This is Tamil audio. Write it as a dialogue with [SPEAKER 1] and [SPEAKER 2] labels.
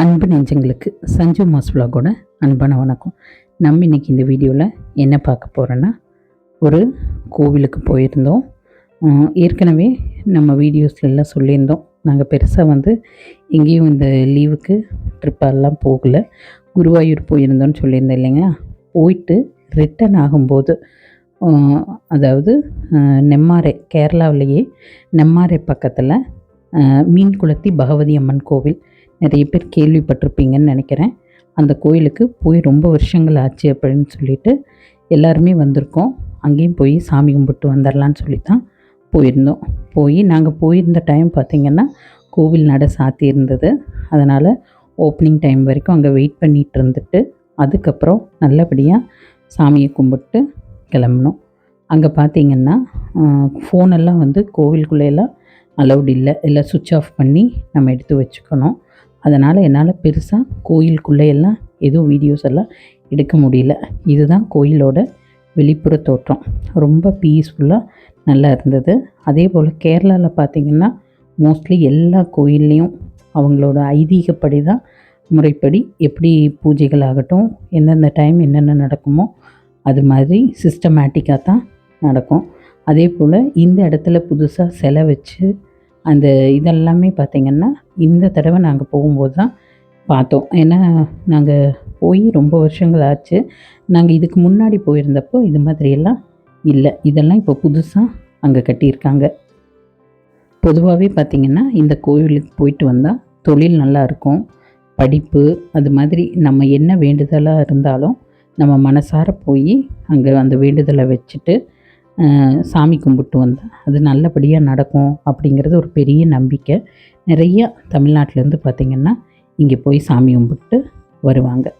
[SPEAKER 1] அன்பு நெஞ்சங்களுக்கு சஞ்சு மாஸ் விலாகோட அன்பான வணக்கம். நம்ம இன்னைக்கு இந்த வீடியோவில் என்ன பார்க்க போகிறோன்னா ஒரு கோவிலுக்கு போயிருந்தோம். ஏற்கனவே நம்ம வீடியோஸ்லாம் சொல்லியிருந்தோம். நாங்கள் பெருசாக வந்து எங்கேயும் இந்த லீவுக்கு ட்ரிப்பெல்லாம் போகல. குருவாயூர் போயிருந்தோம்னு சொல்லியிருந்தேன் இல்லைங்களா? போயிட்டு ரிட்டன் ஆகும்போது அதாவது நெம்மாறை கேரளாவிலேயே நெம்மாறை பக்கத்தில் மீன்குளத்தி பகவதி அம்மன் கோவில் நிறைய பேர் கேள்விப்பட்டிருப்பீங்கன்னு நினைக்கிறேன். அந்த கோயிலுக்கு போய் ரொம்ப வருஷங்கள் ஆச்சு அப்படின்னு சொல்லிட்டு எல்லாருமே வந்திருக்கோம். அங்கேயும் போய் சாமி கும்பிட்டு வந்துடலான்னு சொல்லி தான் போயிருந்தோம். போய் நாங்கள் போயிருந்த டைம் பார்த்திங்கன்னா கோவில் நட சாத்தி இருந்தது. அதனால் ஓப்பனிங் டைம் வரைக்கும் அங்கே வெயிட் பண்ணிகிட்டு இருந்துட்டு அதுக்கப்புறம் நல்லபடியாக சாமியை கும்பிட்டு கிளம்புனோம். அங்கே பார்த்திங்கன்னா ஃபோனெல்லாம் வந்து கோவிலுக்குள்ளேயெல்லாம் அலௌட் இல்லை. எல்லாம் சுவிட்ச் ஆஃப் பண்ணி நம்ம எடுத்து வச்சுக்கணும். அதனால் என்னால் பெருசாக கோயிலுக்குள்ளே எல்லாம் எதுவும் வீடியோஸ் எல்லாம் எடுக்க முடியல. இதுதான் கோயிலோட வெளிப்புற தோற்றம். ரொம்ப பீஸ்ஃபுல்லாக நல்லா இருந்தது. அதே போல் கேரளாவில் பார்த்திங்கன்னா மோஸ்ட்லி எல்லா கோயில்லையும் அவங்களோட ஐதீகப்படி தான் முறைப்படி எப்படி பூஜைகள் ஆகட்டும் எந்தெந்த டைம் என்னென்ன நடக்குமோ அது மாதிரி சிஸ்டமேட்டிக்காக தான் நடக்கும். அதே போல் இந்த இடத்துல புதுசாக சிலை வச்சு அந்த இதெல்லாமே பார்த்திங்கன்னா இந்த தடவை நாங்கள் போகும்போது தான் பார்த்தோம். ஏன்னா நாங்கள் போய் ரொம்ப வருஷங்கள் ஆச்சு. நாங்கள் இதுக்கு முன்னாடி போயிருந்தப்போ இது மாதிரியெல்லாம் இல்லை. இதெல்லாம் இப்போ புதுசாக அங்கே கட்டியிருக்காங்க. பொதுவாகவே பார்த்திங்கன்னா இந்த கோவிலுக்கு போயிட்டு வந்தால் தொழில் நல்லா இருக்கும். படிப்பு அது மாதிரி நம்ம என்ன வேண்டுதலாக இருந்தாலும் நம்ம மனசார போய் அங்கே அந்த வேண்டுதலை வச்சுட்டு சாமி கும்பிட்டு வந்தால் அது நல்லபடியாக நடக்கும் அப்படிங்கிறது ஒரு பெரிய நம்பிக்கை. நிறைய தமிழ்நாட்டிலேருந்து பார்த்திங்கன்னா இங்கே போய் சாமி கும்பிட்டு வருவாங்க.